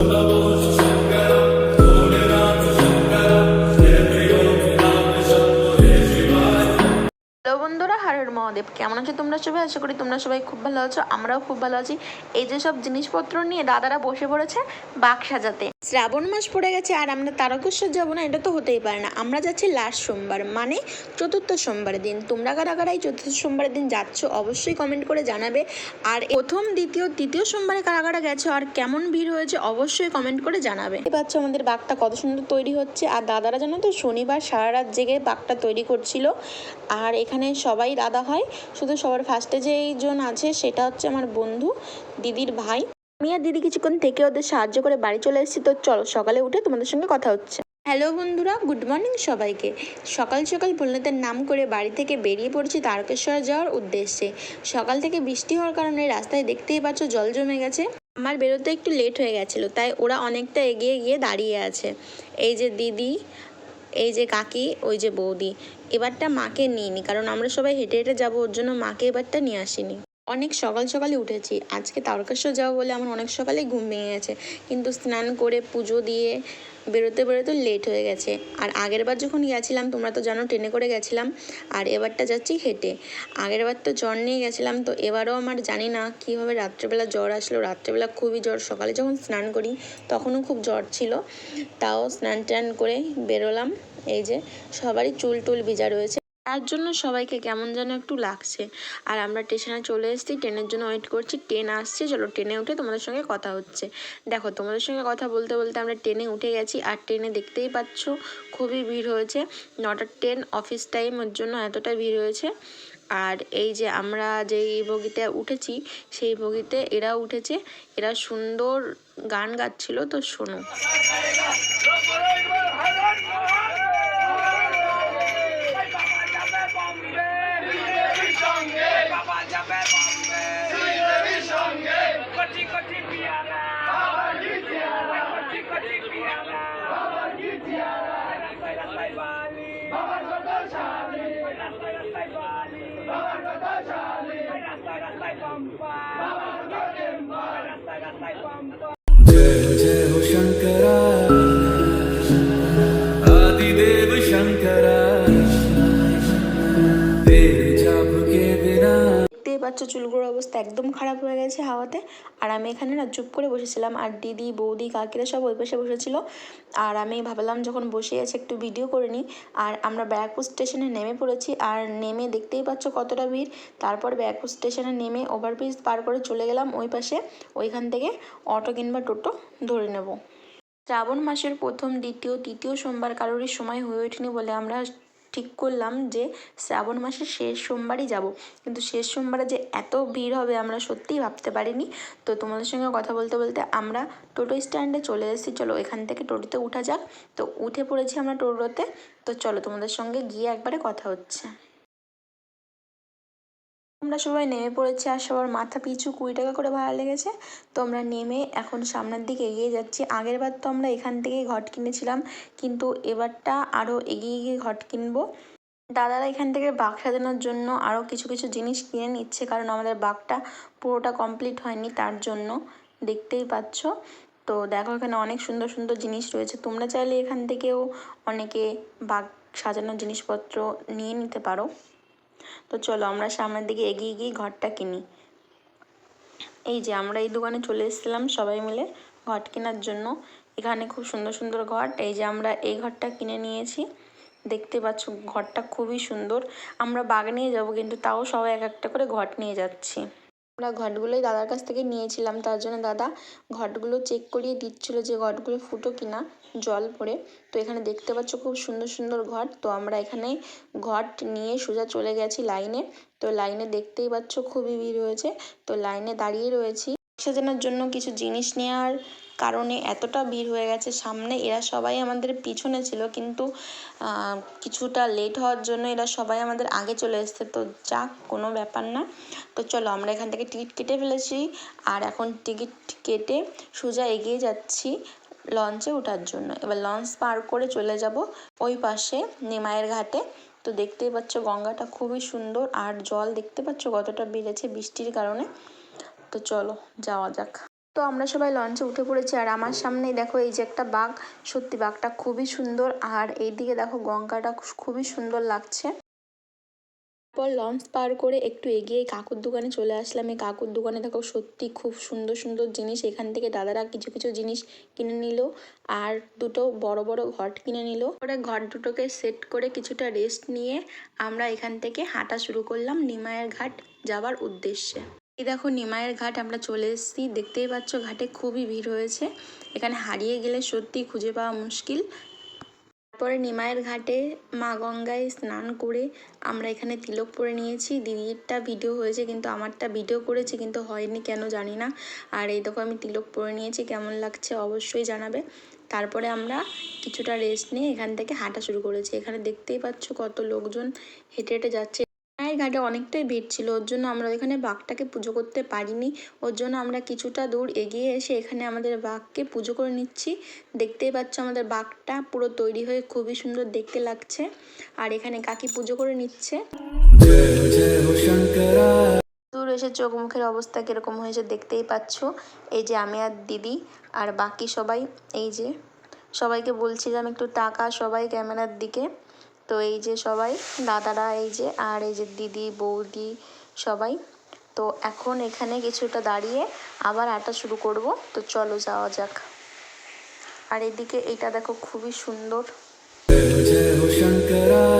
Hello Mahadev কেমন আছো তোমরা সবাই? আশা করি তোমরা সবাই খুব ভালো আছো, আমরাও খুব ভালো আছি। এই যে সব জিনিসপত্র নিয়ে দাদারা বসে পড়েছে বাঘ সাজাতে। শ্রাবণ মাস পড়ে গেছে আর আমরা তারকেশ্বর যাব না, এটা তো হতেই পারে না। আমরা যাচ্ছি লাস্ট সোমবার মানে চতুর্থ সোমবারের দিন। তোমরা কারা কারা এই চতুর্থ সোমবারের দিন যাচ্ছ অবশ্যই কমেন্ট করে জানাবে। আর প্রথম, দ্বিতীয়, তৃতীয় সোমবারে কারা কারা গেছো আর কেমন ভিড় হয়েছে অবশ্যই কমেন্ট করে জানাবে। পাচ্ছ আমাদের বাঘটা কত সুন্দর তৈরি হচ্ছে। আর দাদারা জানো তো শনিবার সারা রাত জেগে বাঘটা তৈরি করছিল। আর এখানে সবাই দাদা হয়। শুধু সবার ফার্স্টে যেইজন আছে সেটা হচ্ছে আমার বন্ধু, দিদির ভাই। আমি আর দিদি কিছুক্ষণ থেকে ওদের সাহায্য করে বাড়ি চলে এসেছি, তো চলো সকালে উঠে তোমাদের সঙ্গে কথা হচ্ছে। হ্যালো বন্ধুরা গুড মর্নিং সবাইকে। সকাল সকাল ভোলেনাথের নাম করে বাড়ি থেকে বেরিয়ে পড়ছি তারকেশ্বর যাওয়ার উদ্দেশ্যে। সকাল থেকে বৃষ্টি হওয়ার কারণে রাস্তায় দেখতেই পাচ্ছ জল জমে গেছে। আমার বেরোতে একটু লেট হয়ে গেছিল, তাই ওরা অনেকটা এগিয়ে গিয়ে দাঁড়িয়ে আছে। এই যে দিদি এই যে কাকি, ওই যে বৌদি। এবারটা মাকে নিইনি, কারণ আমরা সবাই হেঁটে হেঁটে যাব, ওর জন্য মাকে এবারটা নিয়ে আসিনি। অনেক সকাল সকালে উঠেছি। আজকে তারকেশ্বর যাব বলে আমার অনেক সকালেই ঘুম ভেঙে গেছে কিন্তু স্নান করে, পুজো দিয়ে বেরোতে বেরোতে লেট হয়ে গেছে। আর আগের বার যখন গেছিলাম, তোমরা তো জানো ট্রেনে করে গেছিলাম, আর এবারটা যাচ্ছি হেঁটে। আগের বার তো জ্বর নিয়ে গেছিলাম, তো এবারও আমার জানি না কীভাবে রাত্রেবেলা জ্বর আসলো। রাত্রেবেলা খুবই জ্বর। সকালে যখন স্নান করি, তখনও খুব জ্বর ছিল। তাও স্নান টান করে বেরোলাম। এই যে সবারই চুল টুল ভিজা রয়েছে। তার জন্য সবাইকে কেমন যেন একটু লাগছে। আর আমরা স্টেশনে চলে এসেছি, ট্রেনের জন্য ওয়েট করছি, ট্রেন আসছে, চলো ট্রেনে উঠে তোমাদের সঙ্গে কথা হচ্ছে। দেখো, তোমাদের সঙ্গে কথা বলতে বলতে আমরা ট্রেনে উঠে গেছি, আর ট্রেনে দেখতেই পাচ্ছ খুবই ভিড় হয়েছে। নটার ট্রেন অফিস টাইম ওর জন্য এতটা ভিড় হয়েছে। আর এই যে আমরা যেই বগিতে উঠেছি, সেই বগিতে এরা উঠেছে। এরা সুন্দর গান গাচ্ছিল, তো শোনো। কোটি পিয়ালা কোটি পাচ্ছ চুলগুলোর অবস্থা একদম খারাপ হয়ে গেছে হাওয়াতে। আর আমি এখানে না চুপ করে বসেছিলাম। আর দিদি, বৌদি, কাকিরা সব ওই পাশে বসেছিল। আর আমি ভাবলাম যখন বসে আছে একটু ভিডিও করে নিই। আর আমরা ব্যারাকপুর স্টেশনে নেমে পড়েছি। আর নেমে দেখতেই পাচ্ছ কতটা ভিড়। তারপর ব্যারাকপুর স্টেশনে নেমে ওভারব্রিজ পার করে চলে গেলাম ওই পাশে। ওইখান থেকে অটো কিংবা টোটো ধরে নেব। শ্রাবণ মাসের প্রথম, দ্বিতীয়, তৃতীয় সোমবার কারোরই সময় হয়ে ওঠেনি বলে আমরা ঠিক করলাম যে শ্রাবণ মাসের শেষ সোমবারই যাব। কিন্তু শেষ সোমবারে যে এত ভিড় হবে আমরা সত্যিই ভাবতে পারিনি। তো তোমাদের সঙ্গে কথা বলতে বলতে আমরা টোটো স্ট্যান্ডে চলে এসেছি। চলো এখান থেকে টোটোতে উঠা যাক। তো উঠে পড়েছি আমরা টোটোতে। তো চলো তোমাদের সঙ্গে গিয়ে একবারে কথা হচ্ছে। আমরা সবাই নেমে পড়েছি আর সবার মাথা পিছু কুড়ি টাকা করে ভাড়া লেগেছে। তো আমরা নেমে এখন সামনের দিকে এগিয়ে যাচ্ছি। আগের বার তো আমরা এখান থেকেই ঘট কিনেছিলাম, কিন্তু এবারটা আরও এগিয়ে গিয়ে ঘট কিনবো। দাদারা এখান থেকে বাঘ সাজানোর জন্য আরও কিছু কিছু জিনিস কিনে নিচ্ছে, কারণ আমাদের বাঘটা পুরোটা কমপ্লিট হয়নি তার জন্য। দেখতেই পাচ্ছ। তো দেখো এখানে অনেক সুন্দর সুন্দর জিনিস রয়েছে। তোমরা চাইলে এখান থেকেও অনেকে বাঘ সাজানোর জিনিসপত্র নিয়ে নিতে পারো। তো চলো আমরা সামনের দিকে এগিয়ে গিয়ে ঘরটা কিনি। এই যে আমরা এই দোকানে চলে এসেছিলাম সবাই মিলে ঘট কেনার জন্য। এখানে খুব সুন্দর সুন্দর ঘট এই যে আমরা এই ঘরটা কিনে নিয়েছি। দেখতে পাচ্ছ ঘরটা খুবই সুন্দর। আমরা বাগ নিয়ে যাব কিন্তু তাও সবাই এক একটা করে ঘট নিয়ে যাচ্ছি। আমরা ঘটগুলোই দাদার কাছ থেকে নিয়েছিলাম, তার জন্য দাদা ঘটগুলো চেক করিয়ে দিচ্ছিল যে ঘটগুলো ফুটো কিনা জল পড়ে তো এখানে দেখতে পাচ্ছ খুব সুন্দর সুন্দর ঘট। তো আমরা এখানে ঘট নিয়ে সোজা চলে গেছি লাইনে। তো লাইনে দেখতেই পাচ্ছ খুবই ভিড় হয়েছে। তো লাইনে দাঁড়িয়ে রয়েছি। সাজানোর জন্য কিছু জিনিস নেওয়ার কারণে এতটা ভিড় হয়ে গেছে সামনে। এরা সবাই আমাদের পিছনে ছিল কিন্তু কিছুটা লেট হওয়ার জন্য এরা সবাই আমাদের আগে চলে এসছে। তো যাক, কোনো ব্যাপার না। তো চলো, আমরা এখান থেকে টিকিট কেটে ফেলেছি। আর এখন টিকিট কেটে সোজা এগিয়ে যাচ্ছি লঞ্চে ওঠার জন্য। এবার লঞ্চ পার করে চলে যাব ওই পাশে নিমাইয়ের ঘাটে। তো দেখতেই পাচ্ছ গঙ্গাটা খুবই সুন্দর। আর জল দেখতে পাচ্ছ কতটা বেড়েছে বৃষ্টির কারণে। তো চলো, যাওয়া যাক। তো আমরা সবাই লঞ্চে উঠে পড়েছি আর আমার সামনেই দেখো এই যে একটা বাঘ। সত্যি বাঘটা খুবই সুন্দর আর এইদিকে দেখো গঙ্গাটা খুবই সুন্দর লাগছে। তারপর লঞ্চ পার করে একটু এগিয়ে কাকুর দোকানে চলে আসলাম। এই কাকুর দোকানে দেখো সত্যি খুব সুন্দর সুন্দর জিনিস। এখান থেকে দাদারা কিছু কিছু জিনিস কিনে নিল আর দুটো বড় বড় ঘট কিনে নিল। পরে ঘট দুটোকে সেট করে কিছুটা রেস্ট নিয়ে আমরা এখান থেকে হাঁটা শুরু করলাম নিমায়ের ঘাট যাওয়ার উদ্দেশ্যে। এই দেখো নিমায়ের ঘাট, আমরা চলে এসেছি। দেখতেই পাচ্ছ ঘাটে খুবই ভিড় হয়েছে। এখানে হারিয়ে গেলে সত্যি খুঁজে পাওয়া মুশকিল। তারপরে নিমায়ের ঘাটে মা গঙ্গায় স্নান করে আমরা এখানে তিলক পরে নিয়েছি। দিদিরটা ভিডিও হয়েছে, কিন্তু আমারটা ভিডিও করেছি, কিন্তু হয়নি, কেন জানি না। আর এই দেখো আমি তিলক পরে নিয়েছি, কেমন লাগছে অবশ্যই জানাবে। তারপরে আমরা কিছুটা রেস্ট নিয়ে এখান থেকে হাঁটা শুরু করেছি। এখানে দেখতেই পাচ্ছ কত লোকজন হেঁটে হেঁটে যাচ্ছে। মায়ের ঘাটে অনেকটাই ভিড় ছিল, ওর জন্য আমরা এখানে বাঘটাকে পুজো করতে পারিনি। ওর জন্য আমরা কিছুটা দূর এগিয়ে এসে এখানে আমাদের বাঘকে পুজো করে নিচ্ছি। দেখতেই পাচ্ছ আমাদের বাঘটা পুরো তৈরি হয়ে খুবই সুন্দর দেখতে লাগছে। আর এখানে কাকি পুজো করে নিচ্ছে। দূর এসে চোখ মুখের অবস্থা কীরকম হয়েছে দেখতেই পাচ্ছ। এই যে আমি আর দিদি আর বাকি সবাই, এই যে সবাইকে বলছিলাম একটু টাকা সবাই ক্যামেরার দিকে। তো এই যে সবাই, দাদারা এই যে, আর এই যে দিদি, বৌদি সবাই। তো এখন এখানে কিছুটা দাঁড়িয়ে আবার আটা শুরু করব। তো চলো যাওয়া যাক। আর এদিকে এটা দেখো খুবই সুন্দর। শঙ্করা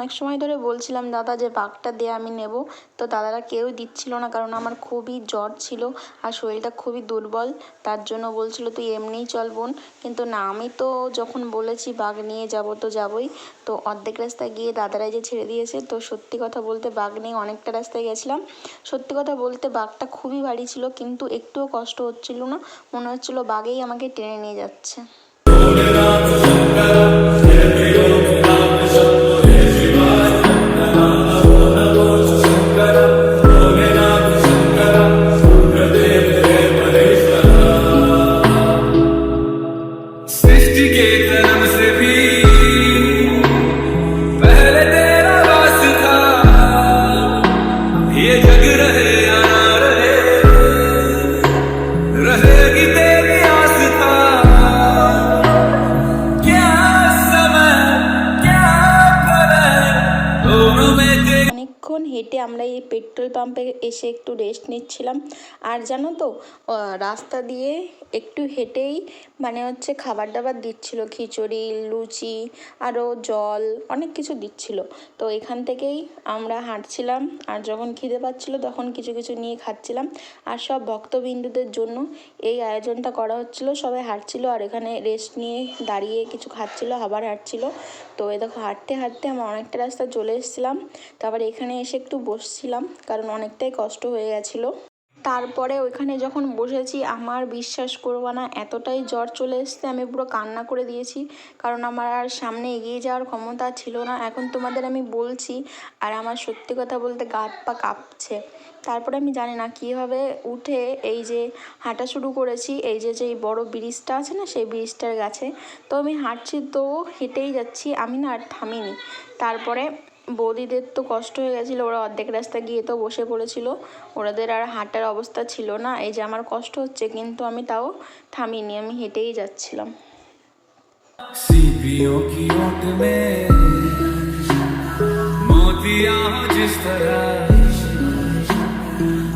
অনেক সময় ধরে বলছিলাম, দাদা, যে বাঘটা দিয়ে আমি নেব। তো দাদারা কেউ দিচ্ছিল না, কারণ আমার খুবই জ্বর ছিল আর শরীরটা খুবই দুর্বল। তার জন্য বলছিল, তুই এমনিই চল বোন। কিন্তু না, আমি তো যখন বলেছি বাঘ নিয়ে যাব তো যাবই। তো অর্ধেক রাস্তায় গিয়ে দাদারাই যে ছেড়ে দিয়েছে, তো সত্যি কথা বলতে বাঘ নিয়ে অনেকটা রাস্তায় গেছিলাম। সত্যি কথা বলতে বাঘটা খুবই ভারী ছিল, কিন্তু একটুও কষ্ট হচ্ছিল না। মনে হচ্ছিল বাঘেই আমাকে টেনে নিয়ে যাচ্ছে। অনেক অনেকক্ষণ হেঁটে আমরা এই পেট্রোল পাম্পে এসে একটু রেস্ট নিচ্ছিলাম। আর জানো তো রাস্তা দিয়ে একটু হেঁটেই মানে হচ্ছে খাবার দাবার দিচ্ছিল, খিচুড়ি, লুচি, আরও জল, অনেক কিছু দিচ্ছিল। তো এখান থেকেই আমরা হাঁটছিলাম, আর যখন খিদে পাচ্ছিলো তখন কিছু কিছু নিয়ে খাচ্ছিলাম। আর সব ভক্তবিন্দুদের জন্য এই আয়োজনটা করা হচ্ছিল, সবাই হাঁটছিল আর এখানে রেস্ট নিয়ে দাঁড়িয়ে কিছু খাচ্ছিল আবার হাঁটছিল। তো এ দেখো, হাঁটতে হাঁটতে আমরা অনেকটা রাস্তা চলে এসেছিলাম। তারপরে এখানে এসে একটু বসছিলাম, কারণ অনেকটাই কষ্ট হয়ে গেছিল। তারপরে ওইখানে যখন বসেছি, আমার বিশ্বাস করব না, এতটাই জ্বর চলে এসছে, আমি পুরো কান্না করে দিয়েছি। কারণ আমার আর সামনে এগিয়ে যাওয়ার ক্ষমতা ছিল না। এখন তোমাদের আমি বলছি, আর আমার সত্যি কথা বলতে গা হাত পা কাঁপছে। তারপরে আমি জানি না কীভাবে উঠে এই যে হাঁটা শুরু করেছি, এই যে যে বড় ব্রিজটা আছে না, সেই ব্রিজটার গাছে তো আমি হাঁটছি, তো হেঁটেই যাচ্ছি, আমি না আর থামিনি। তারপরে বৌদিদের তো কষ্ট হয়ে গেছিলো ওরা অর্ধেক রাস্তা গিয়ে তো বসে পড়েছিল ওদের আর হাঁটার অবস্থা ছিল না এই যে আমার কষ্ট হচ্ছে কিন্তু আমি তাও থামিনি আমি হেঁটেই যাচ্ছিলাম सीपियों की ओट में मोतिया हो जिस तरह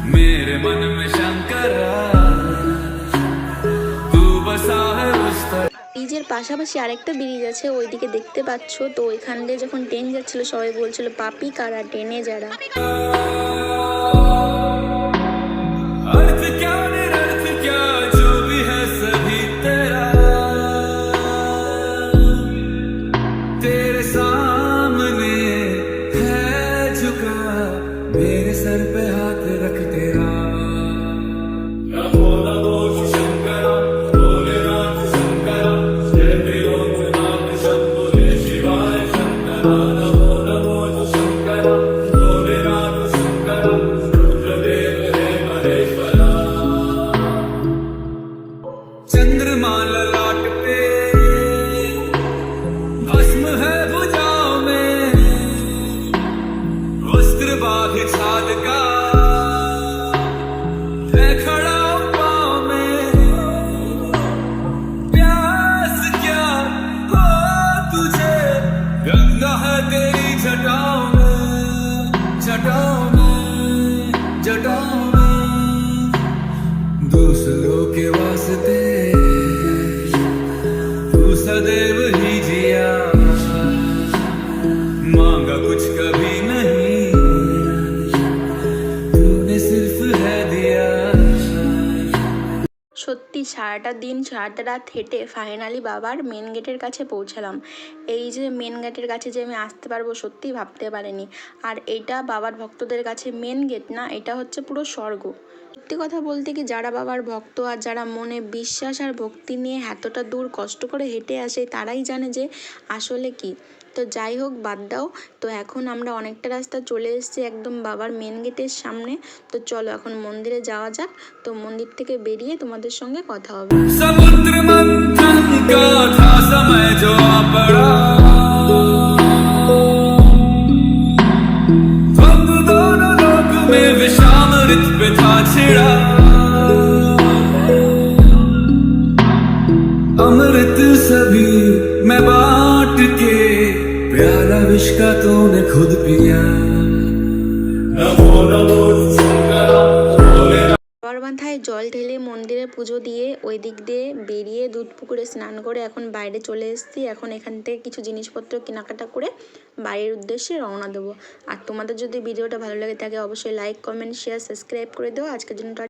मेरे मन में পাশাপাশি আরেকটা ব্রিজ আছে, ওইদিকে দেখতে পাচ্ছ। তো ওইখান দিয়ে যখন ট্রেন যাচ্ছিল, সবাই বলছিল, পাপি কারা টেনে যারা? के वास्ते সারাটা দিন, সারাটা রাত হেঁটে ফাইনালি বাবার মেন গেটের কাছে পৌঁছালাম। এই যে মেন গেটের কাছে যে আমি আসতে পারব সত্যি ভাবতে পারিনি। আর এটা বাবার ভক্তদের কাছে মেন গেট না, এটা হচ্ছে পুরো স্বর্গ। সত্যি কথা বলতে কি, যারা বাবার ভক্ত আর যারা মনে বিশ্বাস আর ভক্তি নিয়ে এতটা দূর কষ্ট করে হেঁটে আসে, তারাই জানে যে আসলে কি। তো যাই হোক বাদ দাও তো এখন আমরা অনেকটা রাস্তা চলে এসেছি একদম বাবার মেন গেটের সামনে তো চলো এখন মন্দিরে যাওয়া যাক তো মন্দির থেকে বেরিয়ে তোমাদের সঙ্গে কথা হবে समुद्र मंथन का था समय जो आ पड़ा द्वंद दोनों लोक में विषाम ऋत पे था छिड़ा अमृत सभी मैं बांट के प्याला विष का तूने खुद पिया नमो नमो शंकरा भोले বাবার মাথায় জল ঢেলে মন্দিরে পুজো দিয়ে ওই দিক দিয়ে বেরিয়ে দুধ পুকুরে স্নান করে এখন বাইরে চলে এসেছি এখন এখান থেকে কিছু জিনিসপত্র কেনাকাটা করে বাড়ির উদ্দেশ্যে রওনা দেবো আর তোমাদের যদি ভিডিওটা ভালো লাগে থাকে অবশ্যই লাইক কমেন্ট শেয়ার সাবস্ক্রাইব করে দেবো আজকের জন্য টা-